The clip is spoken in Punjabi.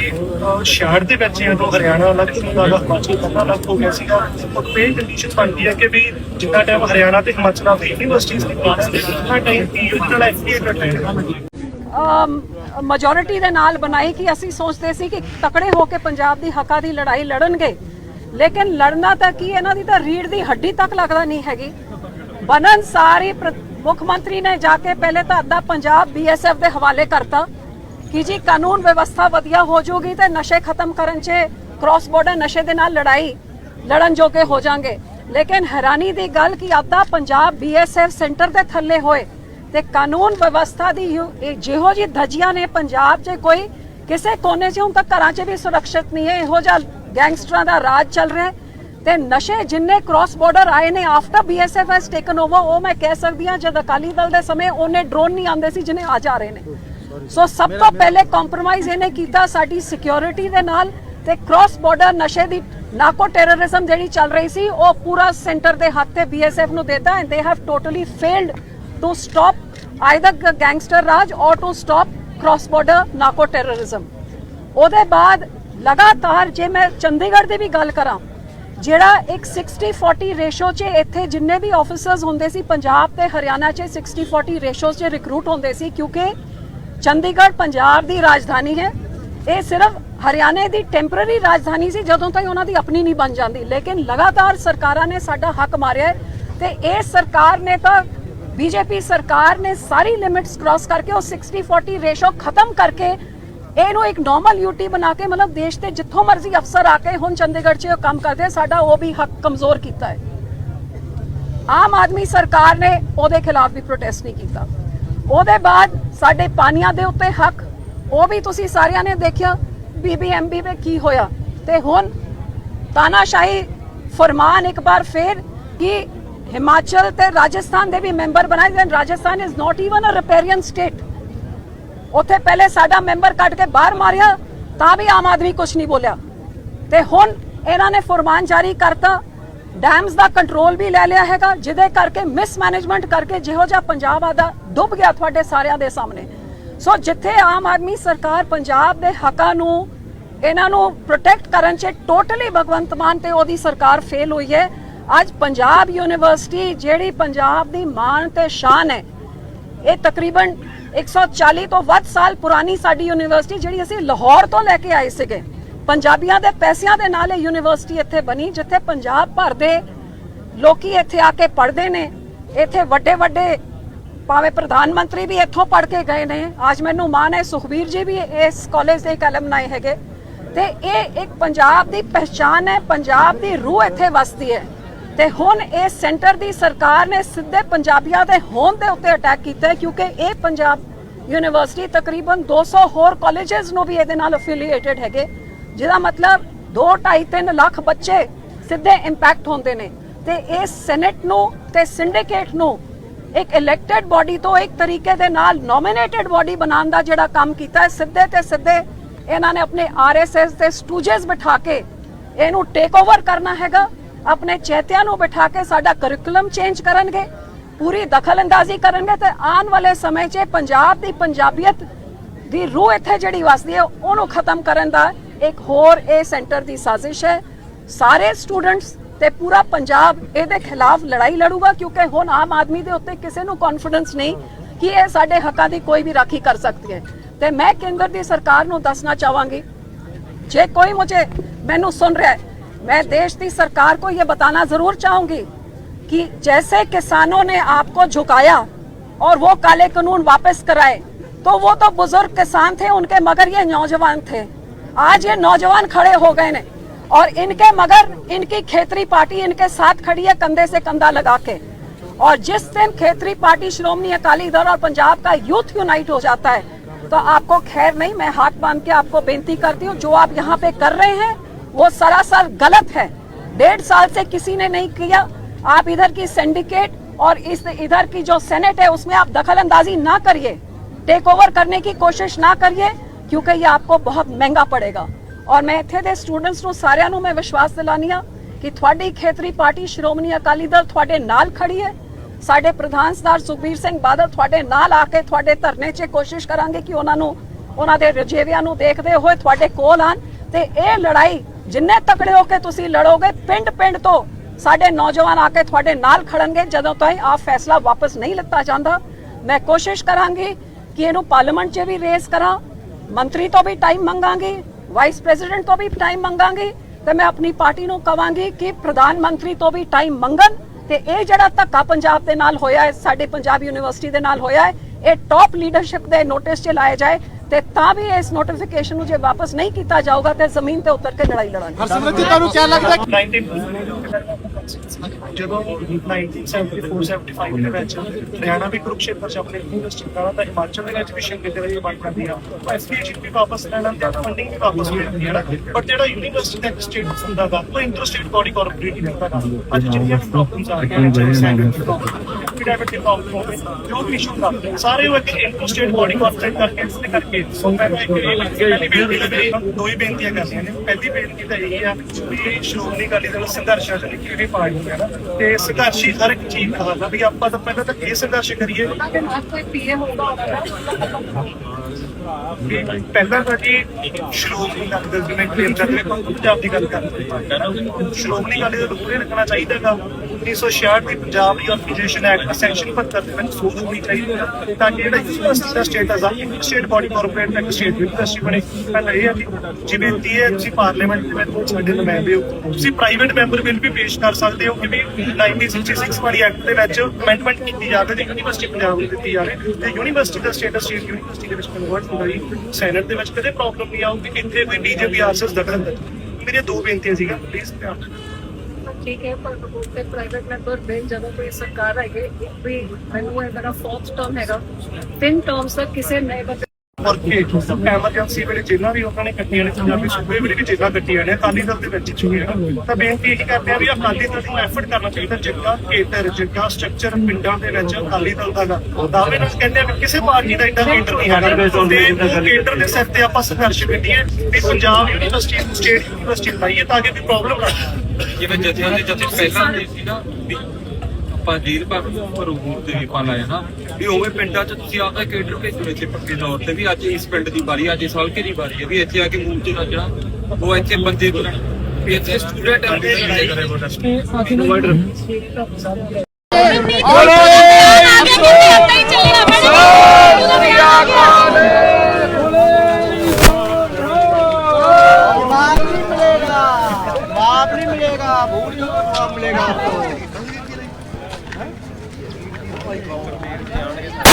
ਕਿ ਸ਼ਹਿਰ ਦੇ ਵਿੱਚ ਜਦੋਂ ਹਰਿਆਣਾ ਅਲੱਗ ਤੋਂ ਹੁੰਦਾ ਹਿਮਾਚਲ ਪਹਿਲਾਂ ਅਲੱਗ ਹੋ ਗਿਆ ਸੀਗਾ। ਉਹ ਪੇ ਕੰਡੀਸ਼ਨ ਬਣਦੀ ਹੈ ਕਿ ਵੀ ਜਿੰਨਾ ਟਾਈਮ ਹਰਿਆਣਾ ਤੇ ਹਿਮਾਚਲ ਆਪਣੀ ਯੂਨੀਵਰਸਿਟੀਜ਼ ਦੀ ਕਲਾਸ ਦੇ ਉਨਾ ਟਾਈਮ ਦੀ ਨਾਲ ਐਫਡੀਏ ਦਾ ਮੈਜੋਰਿਟੀ ਦੇ ਨਾਲ ਬਣਾਈ ਕਿ ਅਸੀਂ ਸੋਚਦੇ ਸੀ ਕਿ ਤਕੜੇ ਹੋ ਕੇ ਪੰਜਾਬ ਦੀ ਹੱਕਾਂ ਦੀ ਲੜਾਈ ਲੜਨਗੇ। ਲੇਕਿਨ ਲੜਨਾ ਤਾਂ ਕੀ ਇਹਨਾਂ ਦੀ ਤਾਂ ਰੀੜ ਦੀ ਹੱਡੀ ਤੱਕ ਲੱਗਦਾ ਨਹੀਂ ਹੈਗੀ। ਬਨਨ ਸਾਰੀ ਮੁੱਖ ਮੰਤਰੀ ਨੇ ਜਾ ਕੇ ਪਹਿਲੇ ਤਾਂ ਅੱਧਾ ਪੰਜਾਬ ਬੀਐਸਐਫ ਦੇ ਹਵਾਲੇ ਕਰਤਾ। ਕਿ ਜੀ ਕਾਨੂੰਨ ਵਿਵਸਥਾ ਵਧੀਆ ਹੋ ਜਾਊਗੀ ਤੇ ਨਸ਼ੇ ਖਤਮ ਕਰਨ 'ਚ ਕ੍ਰਾਸ ਬਾਰਡਰ ਨਸ਼ੇ ਦੇ ਨਾਲ ਲੜਾਈ ਲੜਨ ਜੋਗੇ ਹੋ ਜਾਣਗੇ ਲੇਕਿਨ ਹੈਰਾਨੀ ਦੀ ਗੱਲ ਕਿ ਅੱਧਾ ਪੰਜਾਬ ਬੀਐਸਐਫ ਸੈਂਟਰ ਦੇ ਥੱਲੇ ਹੋਏ ਤੇ ਕਾਨੂੰਨ ਵਿਵਸਥਾ ਦੀ ਜਿਹੋ ਜੀ ਧਜੀਆਂ ਨੇ ਪੰਜਾਬ 'ਚ ਕੋਈ ਕਿਸੇ ਕੋਨੇ 'ਚ ਹੁਣ ਤੱਕ ਘਰਾਂ 'ਚ ਵੀ ਸੁਰੱਖਿਅਤ ਨਹੀਂ ਹੈ। ਇਹੋ ਜਿਹਾ ਗੈਂਗਸਟਰਾਂ ਦਾ ਰਾਜ ਚੱਲ ਰਿਹਾ ਤੇ ਨਸ਼ੇ ਜਿੰਨੇ ਕ੍ਰਾਸ ਬਾਰਡਰ ਆਏ ਨੇ after BSF has taken over ਉਹ ਮੈਂ ਕਹਿ ਸਕਦੀ ਹਾਂ ਜਦ ਅਕਾਲੀ ਦਲ ਦੇ ਸਮੇਂ ਉਹਨੇ ਡਰੋਨ ਨਹੀਂ ਆਉਂਦੇ ਸੀ ਜਿਨੇ ਅੱਜ ਆ ਰਹੇ ਨੇ। ਸੋ ਸਭ ਤੋਂ ਪਹਿਲੇ ਕੰਪਰੋਮਾਈਜ਼ ਇਹਨੇ ਕੀਤਾ ਸਾਡੀ ਸਿਕਿਉਰਿਟੀ ਦੇ ਨਾਲ ਤੇ ਕ੍ਰਾਸ ਬਾਰਡਰ ਨਸ਼ੇ ਦੀ ਨਾਕੋ ਟੈਰਰਿਜ਼ਮ ਜਿਹੜੀ ਚੱਲ ਰਹੀ ਸੀ ਉਹ ਪੂਰਾ ਸੈਂਟਰ ਦੇ ਹੱਥ ਤੇ ਬੀਐਸਐਫ ਨੂੰ ਦਿੱਤਾ and they have totally failed to stop either gangster raj or to stop cross border narco terrorism ਉਹਦੇ ਬਾਅਦ ਲਗਾਤਾਰ ਜੇ ਮੈਂ ਚੰਡੀਗੜ੍ਹ ਦੀ ਵੀ ਗੱਲ ਕਰਾਂ ਜਿਹੜਾ ਇੱਕ 60 40 ਰੇਸ਼ੋ 'ਚ ਇੱਥੇ ਜਿੰਨੇ ਵੀ ਆਫੀਸਰਸ ਹੁੰਦੇ ਸੀ ਪੰਜਾਬ ਤੇ ਹਰਿਆਣਾ 'ਚ 60 40 ਰੇਸ਼ੋ 'ਚ ਰਿਕਰੂਟ ਹੁੰਦੇ ਸੀ ਕਿਉਂਕਿ ਚੰਡੀਗੜ੍ਹ ਪੰਜਾਬ ਦੀ ਰਾਜਧਾਨੀ ਹੈ। ਇਹ ਸਿਰਫ ਹਰਿਆਣੇ ਦੀ ਟੈਂਪਰੇਰੀ ਰਾਜਧਾਨੀ ਸੀ, ਜਦੋਂ ਤਾਈਂ ਉਹਨਾਂ ਦੀ ਆਪਣੀ ਨਹੀਂ ਬਣ ਜਾਂਦੀ। ਲੇਕਿਨ ਲਗਾਤਾਰ ਸਰਕਾਰਾਂ ਨੇ ਸਾਡਾ ਹੱਕ ਮਾਰਿਆ ਤੇ ਇਹ ਸਰਕਾਰ ਨੇ ਤਾਂ ਬੀਜੇਪੀ ਸਰਕਾਰ ਨੇ ਸਾਰੀ ਲਿਮਿਟਸ ਕ੍ਰਾਸ ਕਰਕੇ ਉਹ 60 40 ਰੇਸ਼ੋ ਖਤਮ ਕਰਕੇ ਇਹਨੂੰ ਇੱਕ ਨਾਰਮਲ ਯੂਟੀ ਬਣਾ ਕੇ, ਮਤਲਬ ਦੇਸ਼ ਤੇ ਜਿੱਥੋਂ ਮਰਜ਼ੀ ਅਫਸਰ ਆ ਕੇ ਹੁਣ ਚੰਡੀਗੜ੍ਹ 'ਚ ਕੰਮ ਕਰਦੇ ਸਾਡਾ ਉਹ ਵੀ ਹੱਕ ਕਮਜ਼ੋਰ ਕੀਤਾ ਹੈ। ਆਮ ਆਦਮੀ ਸਰਕਾਰ ਨੇ ਉਹਦੇ ਖਿਲਾਫ ਵੀ ਪ੍ਰੋਟੈਸਟ ਨਹੀਂ ਕੀਤਾ। ਉਹਦੇ ਬਾਅਦ ਸਾਡੇ ਪਾਣੀਆਂ ਦੇ ਉੱਤੇ ਹੱਕ, ਉਹ ਵੀ ਤੁਸੀਂ ਸਾਰਿਆਂ ਨੇ ਦੇਖਿਆ ਬੀਬੀਐਮਬੀ ਵਿੱਚ ਕੀ ਹੋਇਆ। ਤੇ ਹੁਣ ਤਾਨਾਸ਼ਾਹੀ ਫਰਮਾਨ ਇੱਕ ਵਾਰ ਫੇਰ ਕਿ ਹਿਮਾਚਲ ਤੇ ਰਾਜਸਥਾਨ ਦੇ ਵੀ ਮੈਂਬਰ ਬਣਾਏ ਜਾਣ Rajasthan is not even a riparian state ਉੱਥੇ ਪਹਿਲੇ ਸਾਡਾ ਮੈਂਬਰ ਕੱਢ ਕੇ ਬਾਹਰ ਮਾਰਿਆ, ਤਾਂ ਵੀ ਆਮ ਆਦਮੀ ਕੁਝ ਨਹੀਂ ਬੋਲਿਆ। ਤੇ ਹੁਣ ਇਹਨਾਂ ਨੇ ਫਰਮਾਨ ਜਾਰੀ ਕਰਤਾ ਡੈਮਸ ਦਾ ਕੰਟਰੋਲ ਵੀ ਲੈ ਲਿਆ ਹੈਗਾ, ਜਿਹਦੇ ਕਰਕੇ ਮਿਸਮੈਨੇਜਮੈਂਟ ਕਰਕੇ ਜਿਹੋ ਜਿਹਾ ਪੰਜਾਬ ਆਦਾ ਡੁੱਬ ਗਿਆ ਤੁਹਾਡੇ ਸਾਰਿਆਂ ਦੇ ਸਾਹਮਣੇ। ਸੋ ਜਿੱਥੇ ਆਮ ਆਦਮੀ ਸਰਕਾਰ ਪੰਜਾਬ ਦੇ ਹੱਕਾਂ ਨੂੰ, ਇਹਨਾਂ ਨੂੰ ਪ੍ਰੋਟੈਕਟ ਕਰਨ 'ਚ ਟੋਟਲੀ ਭਗਵੰਤ ਮਾਨ ਤੇ ਉਹਦੀ ਸਰਕਾਰ ਫੇਲ ਹੋਈ ਹੈ, ਅੱਜ ਪੰਜਾਬ ਯੂਨੀਵਰਸਿਟੀ ਜਿਹੜੀ ਪੰਜਾਬ ਦੀ ਮਾਣ ਤੇ ਸ਼ਾਨ ਹੈ, ਇਹ ਤਕਰੀਬਨ 140 ਤੋਂ ਵੱਧ ਸਾਲ ਪੁਰਾਣੀ ਸਾਡੀ ਯੂਨੀਵਰਸਿਟੀ ਜਿਹੜੀ ਅਸੀਂ ਲਾਹੌਰ ਤੋਂ ਲੈ ਕੇ ਆਏ ਸੀਗੇ। ਪੰਜਾਬੀਆਂ ਦੇ ਪੈਸਿਆਂ ਦੇ ਨਾਲ ਇਹ ਯੂਨੀਵਰਸਿਟੀ ਇੱਥੇ ਬਣੀ, ਜਿੱਥੇ ਪੰਜਾਬ ਭਰ ਦੇ ਲੋਕੀ ਇੱਥੇ ਆ ਕੇ ਪੜ੍ਹਦੇ ਨੇ। ਇੱਥੇ ਵੱਡੇ ਵੱਡੇ ਭਾਵੇਂ ਪ੍ਰਧਾਨ ਮੰਤਰੀ ਵੀ ਇੱਥੋਂ ਪੜ੍ਹ ਕੇ ਗਏ ਨੇ। ਅੱਜ ਮੈਨੂੰ ਮਾਣ ਹੈ, ਸੁਖਬੀਰ ਜੀ ਵੀ ਇਸ ਕਾਲਜ ਦੇ ਇੱਕ ਹੈਗੇ। ਤੇ ਇਹ ਇੱਕ ਪੰਜਾਬ ਦੀ ਪਹਿਚਾਨ ਹੈ, ਪੰਜਾਬ ਦੀ ਰੂਹ ਇੱਥੇ ਵਸਦੀ ਹੈ। ਤੇ ਹੁਣ ਇਹ ਸੈਂਟਰ ਦੀ ਸਰਕਾਰ ਨੇ ਸਿੱਧੇ ਪੰਜਾਬੀਆਂ ਦੇ ਹੋਣ ਦੇ ਉੱਤੇ ਅਟੈਕ ਕੀਤਾ ਕਿਉਂਕਿ ਇਹ ਪੰਜਾਬ ਯੂਨੀਵਰਸਿਟੀ ਤਕਰੀਬਨ 200 ਹੋਰ ਕਾਲਜਸ ਨੂੰ ਵੀ ਇਹਦੇ ਨਾਲ ਅਫੀਲੀਏਟਡ ਹੈਗੇ। ਜਿਹਦਾ ਮਤਲਬ 2 2.5 3 ਲੱਖ ਬੱਚੇ ਸਿੱਧੇ ਇੰਪੈਕਟ ਹੁੰਦੇ ਨੇ। ਤੇ ਇਹ ਸੈਨੇਟ ਨੂੰ ਤੇ ਸਿੰਡੀਕੇਟ ਨੂੰ ਇੱਕ ਇਲੈਕਟਿਡ ਬਾਡੀ ਤੋਂ ਇੱਕ ਤਰੀਕੇ ਦੇ ਨਾਲ ਨੋਮੀਨੇਟਡ ਬਾਡੀ ਬਣਾਉਣ ਦਾ ਜਿਹੜਾ ਕੰਮ ਕੀਤਾ ਹੈ, ਸਿੱਧੇ ਤੇ ਸਿੱਧੇ ਇਹਨਾਂ ਨੇ ਆਪਣੇ ਆਰਐਸਐਸ ਦੇ ਸਟੂਜਸ ਬਿਠਾ ਕੇ ਇਹਨੂੰ ਟੇਕ ਓਵਰ ਕਰਨਾ ਹੈਗਾ। ਆਪਣੇ ਚੇਤਿਆਂ ਨੂੰ ਬਿਠਾ ਕੇ ਸਾਡਾ ਕਰਿਕੂਲਮ ਚੇਂਜ ਕਰਨਗੇ, ਪੂਰੀ ਦਖਲਅੰਦਾਜ਼ੀ ਕਰਨਗੇ ਤੇ ਆਉਣ ਵਾਲੇ ਸਮੇਂ 'ਚ ਪੰਜਾਬ ਦੀ ਪੰਜਾਬੀਅਤ ਦੀ ਰੂਹ ਇੱਥੇ ਜਿਹੜੀ ਵਸਦੀ ਹੈ, ਉਹਨੂੰ ਖਤਮ ਕਰਨ ਦਾ ਇੱਕ ਹੋਰ ਇਹ ਸੈਂਟਰ ਦੀ ਸਾਜ਼ਿਸ਼ ਹੈ ਸਾਰੇ ਸਟੂਡੈਂਟਸ ਤੇ ਪੂਰਾ ਪੰਜਾਬ ਇਹਦੇ ਖਿਲਾਫ ਲੜਾਈ ਲੜੂਗਾ ਕਿਉਂਕਿ ਹੁਣ ਆਮ ਆਦਮੀ ਦੇ ਉੱਤੇ ਕਿਸੇ ਨੂੰ ਕੌਨਫੀਡੈਂਸ ਨਹੀਂ ਕਿ ਇਹ ਸਾਡੇ ਹੱਕਾਂ ਦੀ ਕੋਈ ਵੀ ਰਾਖੀ ਕਰ ਸਕਦੀ ਹੈ ਤੇ ਮੈਂ ਕੇਂਦਰ ਦੀ ਸਰਕਾਰ ਨੂੰ ਦੱਸਣਾ ਚਾਹਾਂਗੀ जे कोई मुझे मैनू सुन रहा है मैं देश की सरकार को ये बताना जरूर चाहूंगी कि जैसे किसानों ने आपको झुकाया और वो काले कानून वापस कराए तो वो तो बुजुर्ग किसान थे उनके मगर ये नौजवान थे आज ये नौजवान खड़े हो गए ने और इनके मगर इनकी खेतरी पार्टी इनके साथ खड़ी है कंधे से कंधा लगा के। और जिस दिन खेतरी पार्टी श्रोमणी अकाली दल और पंजाब का यूथ यूनाइट हो जाता है तो आपको खैर नहीं, मैं हाथ बाँध के आपको बेनती करती हूँ, जो आप यहाँ पे कर रहे हैं, वो सरासर गलत है। डेढ़ साल से किसी ने नहीं किया। आप इधर की सिंडिकेट और इस इधर की जो सेनेट है, उसमें आप दखल अंदाजी ना करिए। टेक ओवर करने की कोशिश ना करिए। ਕਿਉਂਕਿ ਇਹ ਆਪਕੋ ਬਹੁਤ ਮਹਿੰਗਾ ਪੜੇਗਾ। ਔਰ ਮੈਂ ਇੱਥੇ ਦੇ ਸਟੂਡੈਂਟਸ ਨੂੰ ਸਾਰਿਆਂ ਨੂੰ ਮੈਂ ਵਿਸ਼ਵਾਸ ਦਿਲਾਨੀ ਆ ਕਿ ਤੁਹਾਡੀ ਖੇਤਰੀ ਪਾਰਟੀ ਸ਼੍ਰੋਮਣੀ ਅਕਾਲੀ ਦਲ ਤੁਹਾਡੇ ਨਾਲ ਖੜੀ ਹੈ। ਸਾਡੇ ਪ੍ਰਧਾਨ ਸਰਦਾਰ ਸੁਖਬੀਰ ਸਿੰਘ ਬਾਦਲ ਤੁਹਾਡੇ ਨਾਲ ਆ ਕੇ ਤੁਹਾਡੇ ਧਰਨੇ 'ਚ ਕੋਸ਼ਿਸ਼ ਕਰਾਂਗੇ ਕਿ ਉਹਨਾਂ ਨੂੰ, ਉਹਨਾਂ ਦੇ ਰਜੇਵਿਆਂ ਨੂੰ ਦੇਖਦੇ ਹੋਏ ਤੁਹਾਡੇ ਕੋਲ ਆਣ ਤੇ ਇਹ ਲੜਾਈ ਜਿੰਨੇ ਤਕੜੇ ਹੋ ਕੇ ਤੁਸੀਂ ਲੜੋਗੇ ਪਿੰਡ ਪਿੰਡ ਤੋਂ ਸਾਡੇ ਨੌਜਵਾਨ ਆ ਕੇ ਤੁਹਾਡੇ ਨਾਲ ਖੜਨਗੇ, ਜਦੋਂ ਤਾਈਂ ਆ ਫੈਸਲਾ ਵਾਪਸ ਨਹੀਂ ਲਿੱਤਾ ਜਾਂਦਾ। ਮੈਂ ਕੋਸ਼ਿਸ਼ ਕਰਾਂਗੀ ਕਿ ਇਹਨੂੰ ਪਾਰਲੀਮੈਂਟ 'ਚ ਵੀ ਰੇਸ ਕਰਾਂ ਮੰਤਰੀ ਤੋਂ ਵੀ ਟਾਈਮ ਮੰਗਾਂਗੀ ਵਾਈਸ ਪ੍ਰੈਜ਼ੀਡੈਂਟ ਤੋਂ ਵੀ ਟਾਈਮ ਮੰਗਾਂਗੀ, ਤੇ ਮੈਂ ਆਪਣੀ ਪਾਰਟੀ ਨੂੰ ਕਵਾਂਗੀ ਕਿ ਪ੍ਰਧਾਨ ਮੰਤਰੀ ਤੋਂ ਵੀ ਟਾਈਮ ਮੰਗਣ, ਤੇ ਇਹ ਜਿਹੜਾ ਧੱਕਾ ਪੰਜਾਬ ਦੇ ਨਾਲ ਹੋਇਆ ਹੈ, ਸਾਡੇ ਪੰਜਾਬ ਯੂਨੀਵਰਸਿਟੀ ਦੇ ਨਾਲ ਹੋਇਆ ਹੈ ਇਹ ਟੌਪ ਲੀਡਰਸ਼ਿਪ ਦੇ ਨੋਟਿਸ 'ਚ ਲਾਇਆ ਜਾਏ ਤੇ ਤਾਂ ਵੀ ਇਸ ਨੋਟੀਫਿਕੇਸ਼ਨ ਨੂੰ ਜੇ ਵਾਪਸ ਨਹੀਂ ਕੀਤਾ ਜਾਊਗਾ ਤੇ ਜ਼ਮੀਨ ਤੇ ਉਤਰ ਕੇ ਲੜਾਈ ਲੜਾਂਗੇ। ਹਰਸਿਮਰਤ ਜੀ ਤੁਹਾਨੂੰ ਕੀ ਲੱਗਦਾ ਹੈ 19 ਜਦੋਂ 1974-75 ਦੇ ਵਿੱਚ ਹਰਿਆਣਾ ਵੀ ਕੁਰੂਕਸ਼ੇਤਰ ਚ ਆਪਣੇ ਯੂਨੀਵਰਸਿਟੀ ਦਾ ਤਾਂ ਹਿਮਾਚਲ ਦੇ ਵਿੱਚ ਵੀ ਸ਼ਿੰਗੇ ਦੇ ਵਿੱਚ ਬਣ ਕਰਦੀ ਆ। ਐਸਪੀਜੀ ਵੀ ਵਾਪਸ ਲੈਣਾ ਤੇ ਫੰਡਿੰਗ ਵੀ ਵਾਪਸ ਲੈ ਲੈਂਦੀ ਹੈ ਬਟ ਜਿਹੜਾ ਯੂਨੀਵਰਸਿਟੀ ਦਾ ਇੱਕ ਸਟੇਟਸ ਹੁੰਦਾ ਗਾ ਉਹ ਇੰਟਰ ਸਟੇਟ ਬਾਡੀ ਕਾਰਪੋਰੇਟ ਹੀ ਰਹਿੰਦਾ ਅੱਜ ਜਿਹੜੀਆਂ ਵੀ ਪ੍ਰੋਬਲਮਸ ਆ ਰਹੀਆਂ ਨੇ ਚਾਹੇ ਸੈਂਟਰ ਦੀ ਪ੍ਰੋਬਲਮ ਦੀ ਪ੍ਰੋਬਲਮ ਹੋਵੇ ਜੋ ਵੀ ਇਸ਼ੂ ਦਾ ਸਾਰੇ ਉਹ ਇੱਕ ਇੰਟਰ ਸਟੇਟ ਬਾਡੀ ਕਾਰਪੋਰੇਟ ਕਰਕੇ ਇਸ ਕਰਕੇ। ਸੋ ਮੈਂ ਇੱਕ ਪਹਿਲੀ ਬੇਨਤੀ ਹੈ ਦੋ ਹੀ ਬੇਨਤੀਆਂ ਕਰਨੀਆਂ ਨੇ। ਪਹਿਲੀ ਬੇਨਤੀ ਤਾਂ ਇਹ ਆ ਵੀ ਸ਼੍ਰੋਮਣੀ ਅਕਾਲੀ ਦਲ ਸੰਘਰਸ਼ਾਂ ਚ ਨਿਕਲੀ ਹੋਈ ਪਾਰਟੀ ਹੈ ਨਾ ਤੇ ਸੰਘਰਸ਼ੀ ਹਰ ਇੱਕ ਚੀਜ਼ ਕਹਾਂਗਾ ਵੀ ਆਪਾਂ ਤਾਂ ਪਹਿਲਾਂ ਤਾਂ ਇਹ ਸੰਘਰਸ਼ ਕਰੀਏ। ਤੇ ਨਾਲ ਕੋਈ ਪੀਏ ਹੋਊਗਾ ਵੀ ਪਹਿਲਾਂ ਤਾਂ ਜੀ ਸ਼੍ਰੋਮਣੀ ਅਕਾਲੀ ਦਲ ਜਿਵੇਂ ਕਲੇਮ ਕਰਦੇ ਪੰਜਾਬ ਦੀ ਗੱਲ ਕਰਦੇ ਨੇ ਸ਼੍ਰੋਮਣੀ ਅਕਾਲੀ ਦਲ ਨੂੰ ਪੂਰੇ ਰੱਖਣਾ ਚਾਹੀਦਾ ਗਾ 1966 ਦੀ ਪੰਜਾਬ ਦੀ ਐਕਟ ਸੈਕਸ਼ਨ 75 ਦੇ ਵਿੱਚ ਸੋਧ ਹੋਣੀ ਚਾਹੀਦੀ ਹੈ ਤਾਂ ਕਿ ਜਿਹੜਾ ਯੂਨੀਵਰਸਿਟੀ ਦਾ ਸਟੇਟਸ ਆ ਸਟੇਟ ਬਾਡੀ ਕਾਰਪੋਰੇਟ ਦਾ ਸਟੇਟ ਯੂਨੀਵਰਸਿਟੀ ਬਣੇ। ਪਹਿਲਾਂ ਇਹ ਆ ਕਿ ਜਿਵੇਂ ਦੀ ਪਾਰਲੀਮੈਂਟ ਦੇ ਵਿੱਚ ਸਾਡੇ ਨੁਮਾਇੰਦੇ ਹੋ, ਤੁਸੀਂ ਪ੍ਰਾਈਵੇਟ ਮੈਂਬਰ ਬਿੱਲ ਵੀ ਪੇਸ਼ ਕਰ ਸਕਦੇ ਹੋ ਕਿ 1966 ਵਾਲੀ ਐਕਟ ਦੇ ਵਿੱਚ ਅਮੈਂਡਮੈਂਟ ਕੀਤੀ ਜਾਵੇ ਤੇ ਯੂਨੀਵਰਸਿਟੀ ਪੰਜਾਬ ਨੂੰ ਦਿੱਤੀ ਜਾਵੇ ਤੇ ਯੂਨੀਵਰਸਿਟੀ ਦਾ ਸਟੇਟਸ ਸਟੇਟ ਯੂਨੀਵਰਸਿਟੀ ਦੇ ਵਿੱਚ ਕਨਵਰਟ ਹੁੰਦਾ ਜੀ। ਸੈਨੇਟ ਦੇ ਵਿੱਚ ਕਦੇ ਪ੍ਰੋਬਲਮ ਨਹੀਂ ਆਊਗੀ, ਇੱਥੇ ਕੋਈ ਬੀਜੇਪੀ ਆਰਐਸਐਸ ਦਖਲ ਦੇ ਮੇਰੀਆਂ ਦੋ ਬੇਨਤੀਆਂ ਸੀਗੀਆਂ ਪਲੀਜ਼ ਧਿਆਨ ਠੀਕ ਹੈ, ਪਰ ਤੇ ਪ੍ਰਾਈਵੇਟ ਮੈਂਬਰ ਬਿੱਲ ਜਦੋਂ ਕੋਈ ਸਰਕਾਰ ਹੈਗੇ ਵੀ ਮੈਨੂੰ ਇਹ ਮੇਰਾ ਫੋਰਥ ਟਰਮ ਹੈਗਾ। ਤਿੰਨ ਟਰਮਸ ਤੱਕ ਕਿਸੇ ਨਏ ਬੰਦੇ ਔਰ ਕਿ ਐਮਰਜੈਂਸੀ ਵੇਲੇ ਜੇਲਾਂ ਵੀ ਉਹਨਾਂ ਨੇ ਕੱਟੀਆਂ ਨੇ, ਪੰਜਾਬੀ ਸੂਬੇ ਵੇਲੇ ਵੀ ਜੇਲਾਂ ਕੱਟੀਆਂ ਨੇ, ਅਕਾਲੀ ਦਲ ਦੇ ਵਿੱਚ ਚੁਣੀਆਂ ਤਾਂ ਬੇਨਤੀ ਇਹੀ ਕਰਦੇ ਆ ਵੀ ਅਕਾਲੀ ਦਲ ਨੂੰ ਐਫਰਟ ਕਰਨਾ ਚਾਹੀਦਾ, ਜਿੱਦਾਂ ਕੇਟਰ, ਜਿੱਦਾਂ ਸਟਰਕਚਰ ਪਿੰਡਾਂ ਦੇ ਵਿੱਚ ਅਕਾਲੀ ਦਲ ਦਾ ਦਾਅਵੇ ਨਾਲ ਕਹਿੰਦੇ ਆ ਵੀ ਕਿਸੇ ਪਾਰਟੀ ਦਾ ਇੰਨਾ ਕੇਟਰ ਨਹੀਂ ਹੈਗਾ। ਤੇ ਕੇਟਰ ਦੇ ਸਿਰ ਤੇ ਆਪਾਂ ਸੰਘਰਸ਼ ਕਰੀਏ ਵੀ ਪੰਜਾਬ ਯੂਨੀਵਰਸਿਟੀ ਸਟੇਟ ਯੂਨੀਵਰਸਿਟੀ ਬਣਾਈਏ ਤਾਂ ਕਿ ਵੀ ਪ੍ਰੋਬਲਮ ਨਾ ਜਿਵੇਂ ਜਥਿਆਂ ਦੇ ਜਥੇ ਪਹਿਲਾਂ ਹੁੰਦੇ ਸੀ ਨਾ ਵੀ ਆਪਾਂ ਜੀਰ ਪਰ ਰੂਪ ਤੇ ਵੀ ਪਾ ਲਾਇਆ ਨਾ ਵੀ ਉਵੇਂ ਪਿੰਡਾਂ 'ਚ ਤੁਸੀਂ ਆਪਦਾ ਕੇਡਰ ਭੇਜੋ ਇੱਥੇ ਪੱਕੇ ਤੌਰ ਤੇ ਵੀ ਅੱਜ ਇਸ ਪਿੰਡ ਦੀ ਵਾਰੀ ਅੱਜ ਇਸ ਹਲਕੇ ਦੀ ਵਾਰੀ ਹੈ ਵੀ ਇੱਥੇ ਆ ਕੇ ਮੂੰਹ 'ਚ ਨੱਚਣਾ ਉਹ ਇੱਥੇ ਬੰਦੇ ਵੀ ਇੱਥੇ ਸਟੂਡੈਂਟ ਆ ਕੇ माफ ਭਾਈ ਕੌਣ